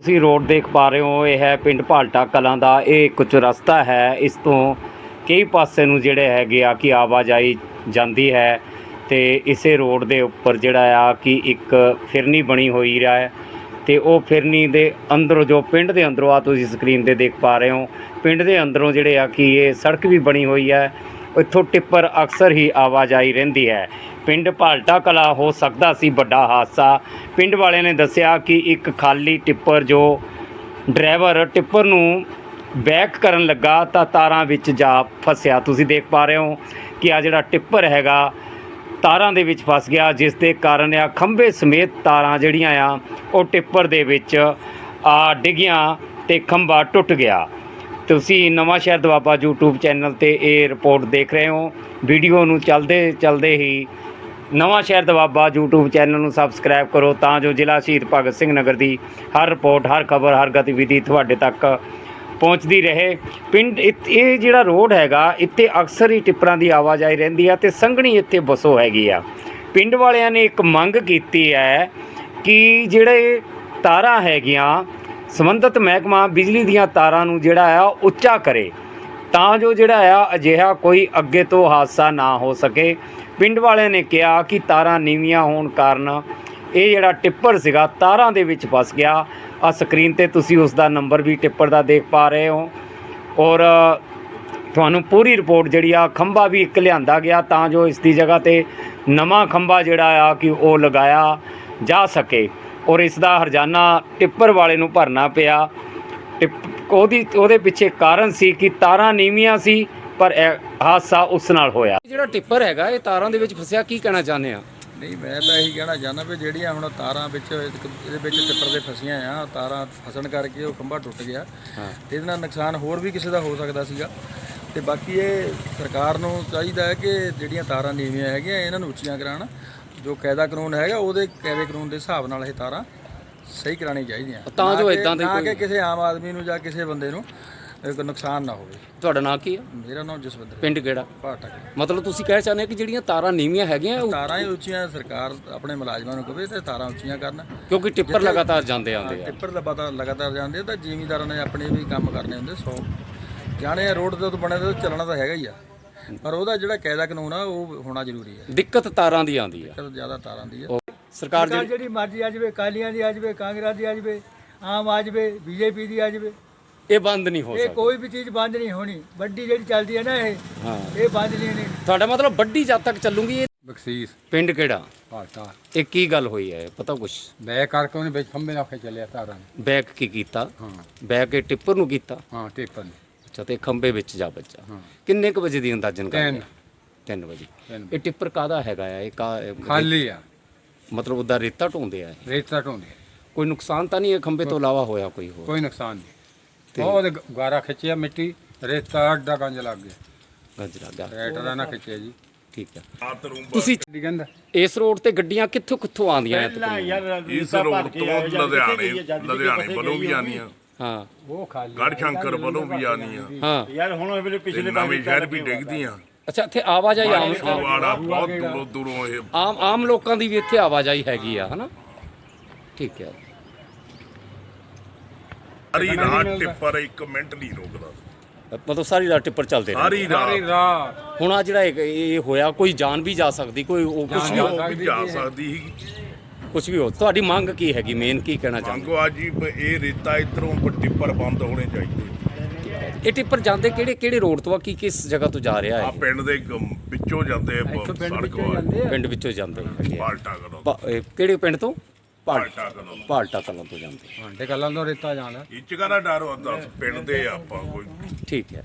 ਤੁਸੀਂ ਰੋਡ ਦੇਖ ਪਾ ਰਹੇ ਹੋ, ਇਹ ਹੈ ਪਿੰਡ ਭਾਲਟਾ ਕਲਾਂ ਦਾ, ਇਹ ਇੱਕ ਚੁਰਸਤਾ ਹੈ, ਇਸ ਤੋਂ ਕਈ ਪਾਸੇ ਨੂੰ ਜਿਹੜੇ ਹੈਗੇ ਆ ਕਿ ਆਵਾਜਾਈ ਜਾਂਦੀ ਹੈ ਤੇ ਇਸੇ ਰੋਡ ਦੇ ਉੱਪਰ ਜਿਹੜਾ ਆ ਕਿ ਇੱਕ ਫਿਰਨੀ ਬਣੀ ਹੋਈ ਰਿਹਾ ਹੈ ਤੇ ਉਹ ਫਿਰਨੀ ਦੇ ਅੰਦਰੋਂ ਜੋ ਪਿੰਡ ਦੇ ਅੰਦਰੋਂ ਆ ਤੁਸੀਂ ਸਕਰੀਨ ਤੇ ਦੇਖ ਪਾ ਰਹੇ ਹੋ, ਪਿੰਡ ਦੇ ਅੰਦਰੋਂ ਜਿਹੜੇ ਆ ਕਿ ਇਹ ਸੜਕ ਵੀ ਬਣੀ ਹੋਈ ਹੈ ਇੱਥੋਂ ਟਿੱਪਰ ਅਕਸਰ ਹੀ ਆਵਾਜਾਈ ਰਹਿੰਦੀ ਹੈ। ਪਿੰਡ ਭਾਲਟਾ ਕਲਾ ਹੋ ਸਕਦਾ ਸੀ ਵੱਡਾ ਹਾਦਸਾ। ਪਿੰਡ ਵਾਲਿਆਂ ਨੇ ਦੱਸਿਆ ਕਿ ਇੱਕ ਖਾਲੀ ਟਿੱਪਰ ਜੋ ਡਰਾਈਵਰ ਟਿੱਪਰ ਨੂੰ ਬੈਕ ਕਰਨ ਲੱਗਾ, ਤਾਂ ਤਾਰਾਂ ਵਿੱਚ ਜਾ ਫਸਿਆ। ਤੁਸੀਂ ਦੇਖ ਪਾ ਰਹੇ ਹੋ ਕਿ ਆ ਜਿਹੜਾ ਟਿੱਪਰ ਹੈਗਾ, ਤਾਰਾਂ ਦੇ ਵਿੱਚ ਫਸ ਗਿਆ, ਜਿਸ ਦੇ ਕਾਰਨ ਆ ਖੰਭੇ ਸਮੇਤ ਤਾਰਾਂ ਜਿਹੜੀਆਂ ਆ, ਉਹ ਟਿੱਪਰ ਦੇ ਵਿੱਚ ਆ ਡਿੱਗੀਆਂ ਤੇ ਖੰਭਾ ਟੁੱਟ ਗਿਆ। ਤੁਸੀਂ ਨਵਾਂ ਸ਼ਹਿਰ ਦਵਾਬਾ YouTube ਚੈਨਲ ਤੇ ਇਹ ਰਿਪੋਰਟ ਦੇਖ ਰਹੇ ਹੋ। ਵੀਡੀਓ ਨੂੰ ਚੱਲਦੇ, ਚਲਦੇ ਹੀ Nawanshahr Doaba YouTube channel ਨੂੰ ਸਬਸਕ੍ਰਾਈਬ ਕਰੋ ਤਾਂ ਜੋ ਜ਼ਿਲ੍ਹਾ ਸ਼ਹੀਦ ਭਗਤ ਸਿੰਘ ਨਗਰ ਦੀ ਹਰ ਰਿਪੋਰਟ ਹਰ ਖਬਰ, ਹਰ ਗਤੀਵਿਧੀ ਤੁਹਾਡੇ ਤੱਕ ਪਹੁੰਚਦੀ ਰਹੇ। ਪਿੰਡ ਇਤ- ਇਹ ਜਿਹੜਾ ਰੋਡ ਹੈਗਾ, ਇੱਥੇ ਅਕਸਰ ਹੀ ਟਿੱਪਰਾਂ ਦੀ ਆਵਾਜਾਈ ਰਹਿੰਦੀ ਆ ਤੇ ਸੰਘਣੀ ਇੱਥੇ ਬਸੋ ਹੈਗੀ ਆ। ਪਿੰਡ ਵਾਲਿਆਂ ਨੇ ਇੱਕ ਮੰਗ ਕੀਤੀ ਹੈ ਕਿ ਜਿਹੜੇ ਤਾਰਾਂ ਹੈਗੀਆਂ ਸੰਬੰਧਿਤ ਮਹਿਕਮਾ ਬਿਜਲੀ ਦੀਆਂ ਤਾਰਾਂ ਨੂੰ ਜਿਹੜਾ ਆ ਉੱਚਾ ਕਰੇ, ਤਾਂ ਜੋ ਜਿਹੜਾ ਆ ਅਜਿਹਾ ਕੋਈ ਅੱਗੇ ਤੋਂ ਹਾਦਸਾ ਨਾ ਹੋ ਸਕੇ। ਪਿੰਡ ਵਾਲਿਆਂ ਨੇ ਕਿਹਾ ਕਿ ਤਾਰਾਂ ਨੀਵੀਆਂ ਹੋਣ ਕਾਰਨ ਇਹ ਜਿਹੜਾ ਟਿੱਪਰ ਸੀਗਾ, ਤਾਰਾਂ ਦੇ ਵਿੱਚ ਫਸ ਗਿਆ। ਆ ਸਕਰੀਨ ਤੇ ਤੁਸੀਂ ਉਸ ਦਾ ਨੰਬਰ ਵੀ ਟਿੱਪਰ ਦਾ ਦੇਖ ਪਾ ਰਹੇ ਹੋ। ਔਰ ਤੁਹਾਨੂੰ ਪੂਰੀ ਰਿਪੋਰਟ ਜਿਹੜੀ ਆ, ਖੰਭਾ ਵੀ ਇੱਕ ਲਿਆਂਦਾ ਗਿਆ ਤਾਂ ਜੋ ਇਸ ਦੀ ਜਗ੍ਹਾ ਤੇ ਨਵਾਂ ਖੰਭਾ ਜਿਹੜਾ ਆ ਕਿ ਉਹ ਲਗਾਇਆ ਜਾ ਸਕੇ। ਔਰ ਇਸ ਦਾ ਹਰਜਾਨਾ ਟਿੱਪਰ ਵਾਲੇ ਨੂੰ ਭਰਨਾ ਪਿਆ। ਟਿੱਪ ਉਹਦੀ ਉਹਦੇ ਪਿੱਛੇ ਕਾਰਨ ਸੀ ਕਿ ਤਾਰਾਂ ਨੀਵੀਆਂ ਸੀ ਪਰ ਇਹ ਹਾਦਸਾ ਉਸ ਨਾਲ ਹੋਇਆ। ਜਿਹੜਾ ਟਿੱਪਰ ਹੈਗਾ ਇਹ ਤਾਰਾਂ ਦੇ ਵਿੱਚ ਫਸਿਆ ਕੀ ਕਹਿਣਾ ਚਾਹੁੰਦੇ ਆ? ਨਹੀਂ ਮੈਂ ਤਾਂ ਇਹੀ ਕਹਿਣਾ ਚਾਹੁੰਦਾ ਵੀ ਜਿਹੜੀਆਂ ਹੁਣ ਤਾਰਾਂ ਵਿੱਚ ਇਹਦੇ ਵਿੱਚ ਟਿੱਪਰ ਦੇ ਫਸੀਆਂ ਆ ਤਾਰਾਂ ਫਸਣ ਕਰਕੇ ਉਹ ਖੰਭਾ ਟੁੱਟ ਗਿਆ। ਹਾਂ। ਤੇ ਇਹਦੇ ਨਾਲ ਨੁਕਸਾਨ ਹੋਰ ਵੀ ਕਿਸੇ ਦਾ ਹੋ ਸਕਦਾ ਸੀਗਾ। ਤੇ ਬਾਕੀ ਇਹ ਸਰਕਾਰ ਨੂੰ ਚਾਹੀਦਾ ਹੈ ਕਿ ਜਿਹੜੀਆਂ ਤਾਰਾਂ ਨੀਵੀਆਂ ਹੈਗੀਆਂ ਇਹਨਾਂ ਨੂੰ ਉੱਚੀਆਂ ਕਰਾਉਣ। ਜੋ ਕਾਇਦਾ ਕਾਨੂੰਨ ਹੈਗਾ ਉਹਦੇ ਕਾਇਦੇ ਕਾਨੂੰਨ ਦੇ ਹਿਸਾਬ ਨਾਲ ਇਹ ਤਾਰਾਂ ਸਹੀ ਕਰਾਉਣੀ ਚਾਹੀਦੀਆਂ। ਤਾਂ ਜੋ ਏਦਾਂ ਦੀ ਨਾ ਕੋਈ- ਕਿ ਕਿਸੇ ਆਮ ਆਦਮੀ ਨੂੰ ਜਾਂ ਕਿਸੇ ਬੰਦੇ ਨੂੰ ਇਹ ਕੋਈ ਨੁਕਸਾਨ ਨਾ ਹੋਵੇ। ਤੁਹਾਡਾ ਨਾਂ ਕੀ ਹੈ? ਮੇਰਾ ਨਾਮ ਜਸਵਿੰਦਰ ਪਿੰਡ ਕਿਹੜਾ? ਭਾਟਕ ਮਤਲਬ ਤੁਸੀਂ ਕਹਿ ਚਾਹੁੰਦੇ ਹੋ ਕਿ ਜਿਹੜੀਆਂ ਤਾਰਾਂ ਨੀਵੀਆਂ ਹੈਗੀਆਂ ਉਹ- ਤਾਰਾਂ ਹੀ ਉੱਚੀਆਂ ਸਰਕਾਰ ਆਪਣੇ ਮੁਲਾਜ਼ਮਾਂ ਨੂੰ ਕਹੇ ਤੇ ਤਾਰਾਂ ਉੱਚੀਆਂ ਕਰਨ। ਕਿਉਂਕਿ ਟਿੱਪਰ ਲਗਾਤਾਰ ਜਾਂਦੇ ਆਉਂਦੇ ਆ। ਟਿੱਪਰ ਪਤਾ ਲਗਾਤਾਰ ਜਾਂਦੇ ਆ ਤਾਂ ਜ਼ਿਮੀਂਦਾਰਾਂ ਨੇ ਆਪਣੇ ਵੀ ਕੰਮ ਕਰਨੇ ਹੁੰਦੇ ਸੋ ਜਾਣੇ ਰੋਡ ਦੇ ਤੋਂ ਬਣੇ ਤੇ ਚੱਲਣਾ ਤਾਂ ਹੈਗਾ ਹੀ ਆ। ਪਰ ਉਹਦਾ ਜਿਹੜਾ ਕਾਇਦਾ ਕਾਨੂੰਨ ਆ ਉਹ ਹੋਣਾ ਜ਼ਰੂਰੀ ਹੈ ਦਿੱਕਤ ਤਾਰਾਂ ਦੀ ਆਉਂਦੀ ਆ। ਚਲੋ ਜ਼ਿਆਦਾ ਤਾਰਾਂ ਦੀ ਆ। ਸਰਕਾਰ ਸਰਕਾਰ ਜਿਹੜੀ ਮਰਜ਼ੀ ਆ ਜਾਵੇ ਕਾਲੀਆਂ ਦੀ ਆ ਜਾਵੇ ਕਾਂਗਰਸ ਦੀ ਆ ਜਾਵੇ ਆਮ ਆ ਜਾਵੇ ਬੀਜੇਪੀ ਦੀ ਆ ਜਾਵੇ। ਇਹ ਬੰਦ ਨਹੀਂ ਹੋ ਇਹ ਸਕਦਾ। ਕੋਈ ਵੀ ਚੀਜ਼ ਬੰਦ ਨਹੀਂ ਹੋਣੀ। ਵੱਡੀ ਜਿਹੜੀ ਚੱਲਦੀ ਹੈ ਨਾ ਇਹ ਹਾਂ। ਇਹ ਬੰਦ ਨਹੀਂ ਹੋਣੀ। ਤੁਹਾਡਾ ਮਤਲਬ ਵੱਡੀ ਜਦ ਤੱਕ ਚੱਲੂਗੀ ਇਹ ਬਖਸ਼ੀਸ। ਪਿੰਡ ਕਿਹੜਾ? ਭਾਟਾ ਇਹ ਕੀ ਗੱਲ ਹੋਈ ਹੈ ਪਤਾ ਕੁਛ? ਬੈ ਕਰਕੇ ਉਹਨੇ ਵਿੱਚ ਖੰਭੇ ਨਾਲ ਖੇ ਚੱਲਿਆ ਤਾਰਾਂ ਨੂੰ। ਬੈਕ ਕੀ ਕੀਤਾ? ਹਾਂ। ਬੈਕ ਇਹ ਟਿੱਪਰ ਨੂੰ ਕੀਤਾ? ਹਾਂ ਟੇਪਰ ਅੱਛਾ ਤੇ ਖੰਬੇ ਵਿੱਚ ਜਾ ਹਾਂ। ਕਿੰਨੇ ਕੁ ਵਜੇ ਦੀ ਅੰਦਾਜ਼ਨ ਕਰ ਤਿੰਨ। 3 ਵਜੇ। ਇਹ ਟਿੱਪਰ ਕਾਦਾ ਹੈਗਾ ਆ? ਇਹ ਕਾ ਇਹ ਖਾਲੀ ਆ। ਮਤਲਬ ਉਹਦਾ ਰੇਤਾ ਢੋਂਦੇ ਆ ਇਹ। ਰੇਤਾ ਢੋਂਦੇ ਕੋਈ ਨੁਕਸਾਨ ਤਾਂ ਨਹੀਂ ਹੈ ਖੰਬੇ ਤੋਂ ਇਲਾਵਾ ਹੋਇਆ ਕੋਈ ਹੋਰ? ਕੋਈ ਨੁਕਸਾਨ ਨਹੀਂ। ਤੇ- ਉਹ ਉਹਦੇ ਗਾਰਾ ਖਿੱਚਿਆ ਮਿੱਟੀ। ਰੇਤਾ ਅੱਡਾ ਗੰਜ ਲੱਗ ਗਿਆ। ਗੰਜਰਾ ਗਿਆ। ਰੇਟਰਾ ਨਾ ਖਿੱਚਿਆ ਜੀ। ਠੀਕ ਹੈ ਤੁਸੀਂ ਕੀ ਕਹਿੰਦਾ? ਇਸ ਰੋਡ ਤੇ ਗੱਡੀਆਂ ਕਿੱਥੋਂ ਕਿੱਥੋਂ ਆਉਂਦੀਆਂ ਆ? ਇਸ ਰੋਡ ਤੋਂ ਲੁਧਿਆਣੇ ਲੁਧਿਆਣੇ ਵੱਲੋਂ ਵੀ ਹਾਂ। ਉਹ ਖਾਲੀ ਗੜ ਸ਼ੰਕਰ ਵੱਲੋਂ ਵੀ ਆਨੀਆਂ ਹਾਂ। ਯਾਰ ਹੁਣ ਵੇਲੇ ਤੇ ਨਵੇਂ ਸ਼ਹਿਰ ਵੀ ਡਿੱਗਦੀਆਂ ਅੱਛਾ ਇੱਥੇ ਆਵਾਜਾਈ ਆਮ ਵਾਲਾ ਬਹੁਤ ਦੂਰੋਂ ਦੂਰੋਂ ਇਹ ਆਮ ਆਮ ਲੋਕਾਂ ਦੀ ਵੀ ਇੱਥੇ ਆਵਾਜਾਈ ਹੈਗੀ ਆ ਹਨਾ? ਠੀਕ ਹੈ। ਸਾਰੀ ਰਾਤ ਟਿੱਪਰ ਇੱਕ ਮਿੰਟ ਨਹੀਂ ਰੁਕਦਾ। ਮਤਲਬ ਸਾਰੀ ਰਾਤ ਟਿੱਪਰ ਚੱਲਦੇ ਰਹੇ ਸਾਰੀ ਸਾਰੀ ਰਾਤ ਰਾਤ ਹੁਣ ਆ ਜਿਹੜਾ ਇਹ- ਇਹ ਹੋਇਆ ਕੋਈ ਜਾਨ ਵੀ ਜਾ ਸਕਦੀ ਕੋਈ ਉਹ ਕੁਝ ਵੀ ਉਹ ਵੀ ਜਾ ਸਕਦੀ ਸੀ। ਕੁਝ ਵੀ ਹੋ ਤੁਹਾਡੀ ਮੰਗ ਕੀ ਹੈਗੀ? ਮੇਨ ਕੀ ਕਹਿਣਾ ਚਾਹੁੰਦੇ? ਮੰਗੋ ਆ ਜੀ ਬ- ਇਹ ਰੇਤਾ ਇਧਰੋਂ ਟਿੱਪਰ ਬੰਦ ਹੋਣੇ ਚਾਹੀਦੇ। ਇਹ ਟਿੱਪਰ ਜਾਂਦੇ ਕਿਹੜੇ ਕਿਹੜੇ ਰੋਡ ਤੋਂ ਆ? ਕੀ ਕਿਸ ਜਗ੍ਹਾ ਤੋਂ ਜਾ ਰਿਹਾ ਆ ਹੈ ਪਿੰਡ ਦੇ ਵਿੱਚੋਂ ਜਾਂਦੇ ਬ- ਸੜਕ ਵਾ ਪਿੰਡ ਵਿੱਚੋਂ ਜਾਂਦੇ ਹੈਗੇ ਆ। ਪਾਲਟਾ ਕਰੋ ਪਾ- ਇਹ ਕਿਹੜੇ ਪਿੰਡ ਤੋਂ? ਪਾਲ ਪਾਲਟਾ ਕਰੋ ਪਾਲਟਾ ਕਲਾਂ ਤੋਂ ਜਾਂਦੇ ਹਾਂਡੇ ਗੱਲਾਂ ਤੋਂ ਰੇਤਾ ਜਾਣਾ। ਇਹ ਚ ਕਾਹਦਾ ਡਰ ਹੁੰਦਾ? ਪਿੰਡ ਦੇ ਆਪਾਂ ਕੋਈ। ਠੀਕ ਹੈ।